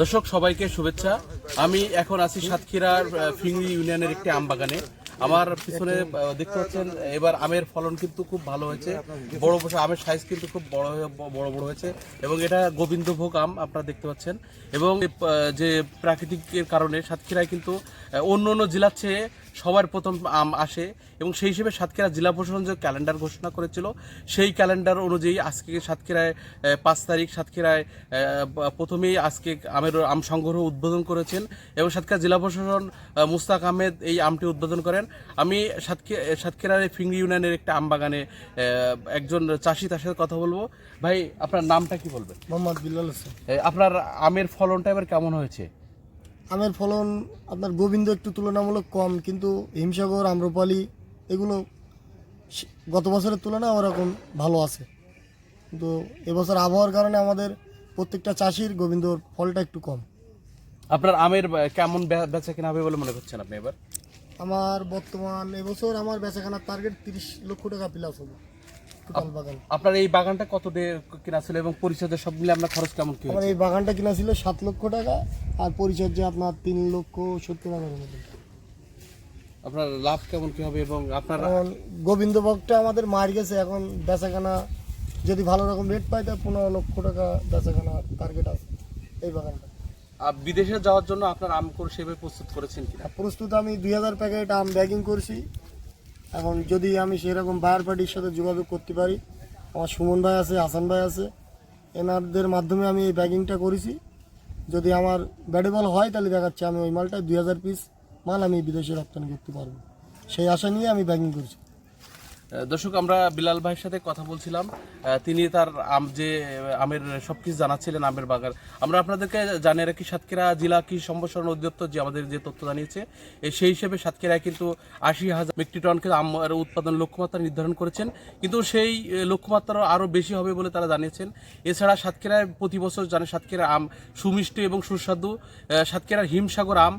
দর্শক, সবাইকে শুভেচ্ছা। আমি এখন আছি সাতক্ষীরার ফিংরি ইউনিয়নের একটি আম বাগানে। আমার পিছনে দেখতে পাচ্ছেন, এবার আমের ফলন কিন্তু খুব ভালো হয়েছে। বড় আমের সাইজ কিন্তু খুব বড় বড় বড় হয়েছে এবং এটা গোবিন্দভোগ আম, আপনারা দেখতে পাচ্ছেন। এবং যে প্রাকৃতিকের কারণে সাতক্ষীরায় কিন্তু অন্য অন্য জেলার চেয়ে সবার প্রথম আম আসে এবং সেই হিসেবে সাতক্ষীরা জেলা প্রশাসন যে ক্যালেন্ডার ঘোষণা করেছিল সেই ক্যালেন্ডার অনুযায়ী আজকে সাতক্ষীরায় পাঁচ তারিখ সাতক্ষীরায় প্রথমেই আজকে আমের আম সংগ্রহ উদ্বোধন করেছেন এবং সাতক্ষীরা জেলা প্রশাসন মুস্তাক আহমেদ এই আমটি উদ্বোধন করেন। আমি সাতক্ষী সাতক্ষীরার এই ফিংরি ইউনিয়নের একটা আম বাগানে একজন চাষি তার সাথে কথা বলব। ভাই আপনার নামটা কি বলবেন? মোহাম্মদ বিল্লাল হোসেন। আপনার আমের ফলনটা এবার কেমন হয়েছে? আমের ফলন আপনার গোবিন্দ একটু তুলনামূলক কম কিন্তু হিমসাগর আম্রপালি এগুলো গত বছরের তুলনায় ওরকম ভালো আছে। কিন্তু এবছর আবহাওয়ার কারণে আমাদের প্রত্যেকটা চাষির গোবিন্দর ফলটা একটু কম। আপনার আমের কেমন বেচা কিনা হবে বলে মনে করছেন আপনি এবার? আমার বর্তমান এবছর আমার বেচাখানার টার্গেট তিরিশ লক্ষ টাকা প্লাস হবে টোটাল বাগান। আপনার এই বাগানটা কত কিনা ছিল এবং পরিচর্যা সব মিলে আপনার খরচ কেমন কি আমার এই বাগানটা কিনা ছিল সাত লক্ষ টাকা আর পরিচর্যা আপনার তিন লক্ষ সত্তর টাকার মতো আপনার লাভ কেমন কি হবে এবং আপনার এখন গোবিন্দভোগটা আমাদের মার গেছে এখন বেচাখানা যদি ভালো রকম রেট পাই তা পনেরো লক্ষ টাকা বেচাখানা টার্গেট আছে এই বাগানটা। আহ, বিদেশে যাওয়ার জন্য আপনার আম করে সেভাবে প্রস্তুত করেছেন কিনা? প্রস্তুত আমি দুই হাজার প্যাকেট আম ব্যাগিং করছি। এখন যদি আমি সেরকম বায়ার পার্টির সাথে যোগাযোগ করতে পারি আমার সুমন ভাই আছে হাসান ভাই আছে এনাদের মাধ্যমে আমি এই ব্যাগিংটা করেছি। যদি আমার ব্যাডেবল হয়, তাহলে দেখাচ্ছে আমি ওই মালটা দুই হাজার পিস মাল আমি বিদেশে রপ্তানি করতে পারব। সেই আশা নিয়ে আমি ব্যাগিং করছি। দর্শক, আমরা বিলাল ভাইয়ের সাথে কথা বলছিলাম। তিনি তার আম যে আমের সবকিছু জানাচ্ছিলেন আমের বাগান। আমরা আপনাদেরকে জানিয়ে রাখি, সাতক্ষীরা জেলা কৃষি সম্প্রসারণ অধিদপ্তর যে আমাদের যে তথ্য জানিয়েছে সেই হিসেবে সাতক্ষীরায় কিন্তু আশি হাজার মেট্রিক টনকে আমের উৎপাদন লক্ষ্যমাত্রা নির্ধারণ করেছেন। কিন্তু সেই লক্ষ্যমাত্রা আরও বেশি হবে বলে তারা জানিয়েছেন। এছাড়া সাতক্ষীরায় প্রতি বছর জানে সাতক্ষীরার আম সুমিষ্টি এবং সুস্বাদু। সাতক্ষীরার হিমসাগর আম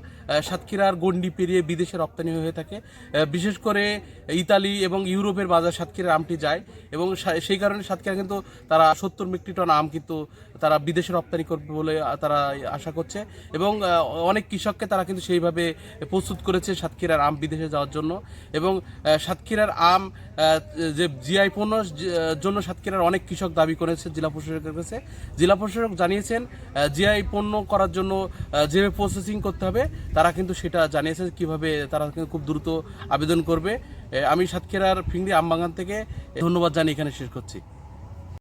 সাতক্ষীরার গন্ডি পেরিয়ে বিদেশে রপ্তানি হয়ে থাকে। বিশেষ করে ইতালি এবং ইউরোপের বাজার সাতক্ষীরার আমটি যায় এবং সেই কারণে সাতক্ষীরা কিন্তু তারা সত্তর মেট্রিক টন আম কিন্তু তারা বিদেশে রপ্তানি করবে বলে তারা আশা করছে এবং অনেক কৃষককে তারা কিন্তু সেইভাবে প্রস্তুত করেছে সাতক্ষীরার আম বিদেশে যাওয়ার জন্য এবং সাতক্ষীরার আম যে জিআই পণ্য জন্য সাতক্ষীরার অনেক কৃষক দাবি করেছে জেলা প্রশাসকের কাছে। জেলা প্রশাসক জানিয়েছেন জিআই পণ্য করার জন্য যেভাবে প্রসেসিং করতে হবে, তারা কিন্তু সেটা জানিয়েছে কীভাবে তারা কিন্তু খুব দ্রুত আবেদন করবে। আমি সাতক্ষীরার ফিংড়ি আমবাগান থেকে ধন্যবাদ জানিয়ে এখানে শেষ করছি।